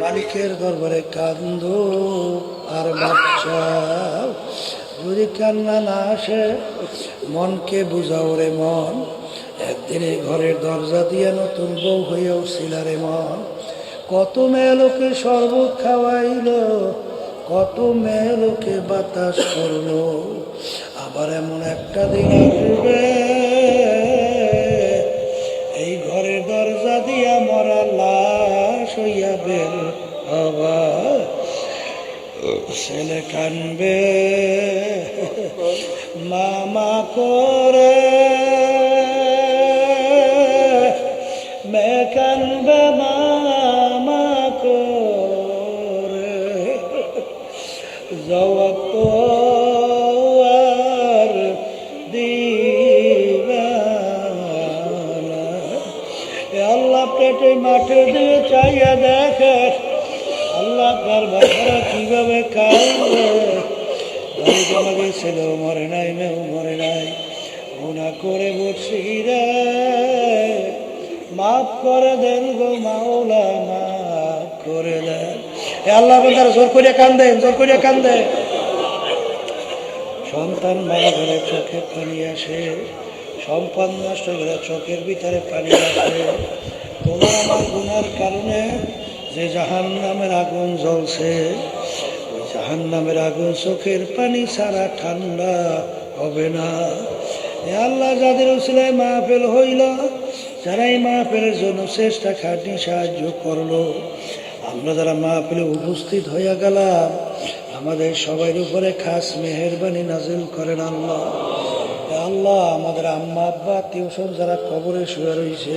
মালিকের দরবারে কান্দ, আর বাচ্চাও যদি কান্না না আসে, মনকে বুঝাও রে মন। একদিন ঘরের দরজা দিয়ে নতুন বউ হইয়াও রে মন। কত মেয়ে লোকে শরবত খাওয়াইল, কত মেয়ে লোকে বাতাস করল। আবার এমন একটা দিন আসবে ছেলে কানবে। মামা করে। মে মামা করে। জবাব আর পেটে মাঠে দিয়ে চাইয়া দেখে তার বাচ্চারা কীভাবে আমাকে ছেলেও মরে নাই মেয়েও মরে নাই। গুণা করে বসি রে। মাফ করে দেন গো মাওলা, মাফ করে দেন। আল্লাহ বন্ধারা জোর করিয়া কান্দে জোর করিয়া কান্দে সন্তান মারা গেলে চোখে পানি আসে, সম্পদ নষ্ট গেলে চোখের ভিতরে পানি আসে। তোমার আমার গুনার কারণে যে জাহান নামের আগুন জ্বলছে, ওই জাহান নামের আগুন চোখের পানি ছাড়া ঠান্ডা হবে না। আল্লাহ যাদের উসিলায় মাহফিল হইল যারা এই মাহফিলের জন্য চেষ্টা খাটনি সাহায্য করল, আমরা যারা মাহফিলে উপস্থিত হইয়া গেলাম, আমাদের সবার উপরে খাস মেহরবানি নাজিল করেন আল্লাহ। আল্লাহ, আমাদের আম্মা, আব্বা টিউশন যারা কবরে শুয়ে রয়েছে